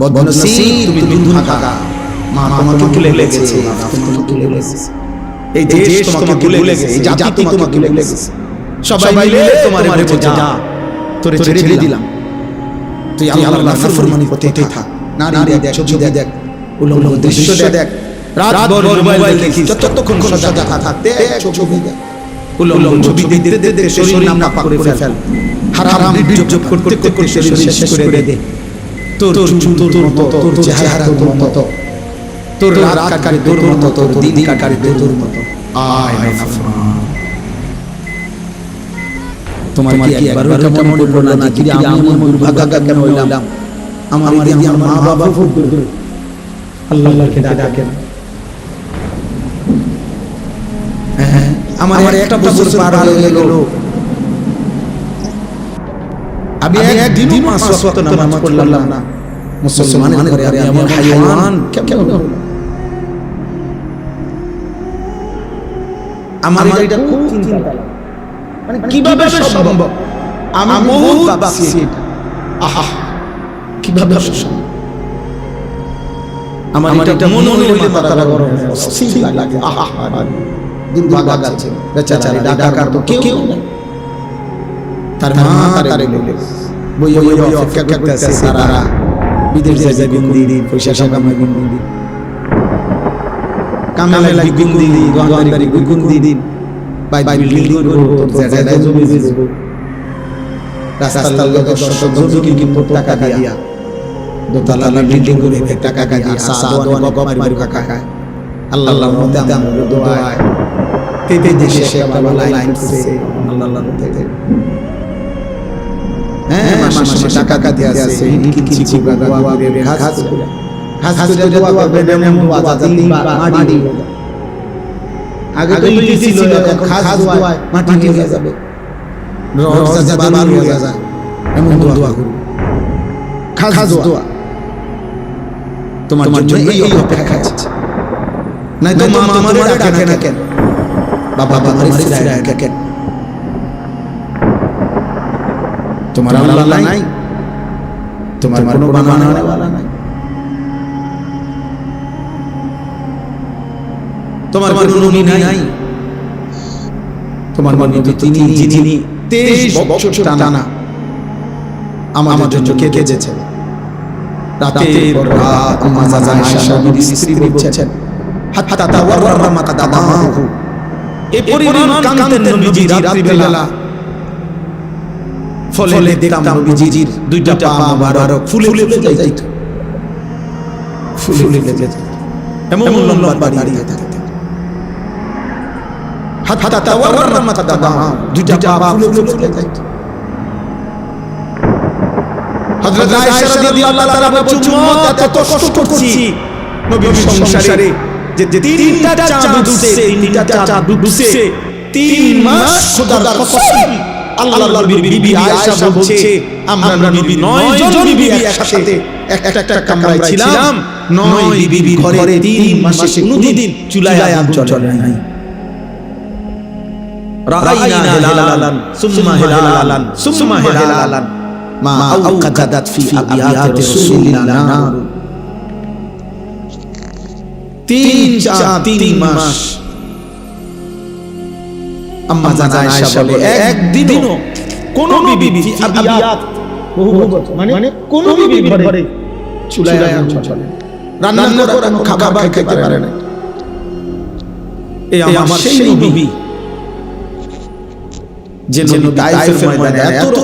বদনসিব তুমি দুর্ভাগা মা তোমাকে ভুলে গেছে বাপ তোমাকে ভুলে গেছে। এই দেশ তোমাকে ভুলে গেছে এই জাতি তোমাকে ভুলে গেছে। সবাই মিলে তোমার বলছে যা তোরে ছেড়ে দিলাম। তুই আল্লাহর নাফরমানি করতে থাক। নারী দেখ ছবি দেখ উলঙ্গ দৃশ্য দেখ। রাত ভর মোবাইল দেখিস যতক্ষণ সজাগ থাকতে ছবি দেখ। উলঙ্গ ছবি দেখতে দেখতে শরীর নাম পাক করে ফেল। হারাম বিদ্যুৎ করতে করতে শরীর শেষ করে দে তোর চুল তোর মতো তোর চেহারা তোর মতো। তোর রাত কাটে তোর মতো তোর দিন কাটে তোর মতো। আয় নাফরমান তোমার কি একবার ওটা মনে পড়ল না যে আমি এমন দুর্ভাগা কেন হইলাম? আমার দিদি আমার মা বাবা খুব আল্লাহ আল্লাহকে ডাকেন। হ্যাঁ আমার একটা বছর পার হয়ে গেল। আমি একদিনও পাঁচ ওয়াক্ত নামাজ পড়লাম না। মুসলমানের ঘরে আমি হাইওয়ান কেমন? আমার এটা খুব চিন্তা মানে কীভাবে সম্ভব? আমি বহুত ভাবছি এটা। আহা কীভাবে সম্ভব? আমার এটা মনে হইলে মাথাটা গরম লাগে। আহা দিন ভাগাচ্ছে বেচারা ডাকার তো কেউ নেই। তার মা তারে বইয়ে বইয়ে অপেক্ষা করতেছে তারা। বিদেশ যায় গুন্দি পয়সা কামাই গুন্দি দিন কামেলা গুন্দি দিন দোকানদারি গুন্দি দিন বাই বাই বিল্ডিং করব জায়গা জমি বেচবো। রাস্তার লোক শত জমি কিনবো টাকা দিয়া। দোতলা বিল্ডিং করে টাকা দিয়া আসা দোয়ানে গপ মারি কাকা। খায় আল্লাহ আল্লাহ মতে আমার দোয়ায় তেতে দেশে সে বাবা লাইন আল্লাহ আল্লাহ হ্যাঁ মাসে মাসে টাকা কাটে আছে কিনছি বাবা দোয়া করে। ঘাস ঘাস করে দোয়া করবে এমন বাজা তিন মাটি আগে তো ইট ছিল এখন ঘাস দোয়ায় মাটি হয়ে যাবে। রড যাতে বালু হয়ে যায় এমন দোয়া করবে। ঘাস দোয়া। তোমার জন্য এই অপেক্ষা আছে। নাই তো মা আমাদের ডাকে না কেন? বাবা বাবা ফিরায় ডাকে কেন? তোমার আল্লাহ নাই। তোমার কোনো বানানে वाला নাই। তোমার কোনো নবী নাই। তোমার নবী তিনি যিনি 23 বছর টানা। আমাদের জন্য রাতের রাত আয়েশা স্ত্রী বলছেন হাত্তা তাওয়াররা মাকা দামাহু এ পরিমাণ কান্দেন নবীজি রাত্রি বেলা ফলে দেখতাম নবীজির দুইটা পা মোবারক ফুলে ফুলে যাইত। ফুলে ফুলে যেত এমন লম্বা দাঁড়িয়ে থাকতেন। হাত্তা তাওয়াররা মাকা দামাহু দুইটা পা ফুলে ফুলে যাইত। হযরত আয়েশা রাদিয়াল্লাহু তাআলা বলছেন এত কষ্ট করছি। নবীর সংসারে যে তিনটা চাঁদ উঠছে তিনটা চাঁদ ডুবছে তিন মাস খোদার কসম। আল্লাহর নবীর বিবি আয়েশা বলছে আমরা নবী নয় জন বিবি একসাথে একটা একটা কামরায় ছিলাম। নয় বিবি ঘরে তিন মাসে কোনোদিন চুলায় আগুন চলে নাই। রাআইনা হিলালান সুম্মা হিলালান সুম্মা হিলালান। মা আউকাদাত ফি আবিয়াতি রাসূলিল্লাহ তিন চার তিন মাস। আম্মা জানা আয়েশা বলে একদিনও কোন বিবি আবিয়াত বহু বছর মানে কোন বিবি ঘরে চুলায় আগুন চলে রান্না করানো খাবার খেতে পারে না। এই আমার সেই নবী। যে নবী তাইফের ময়দানে এত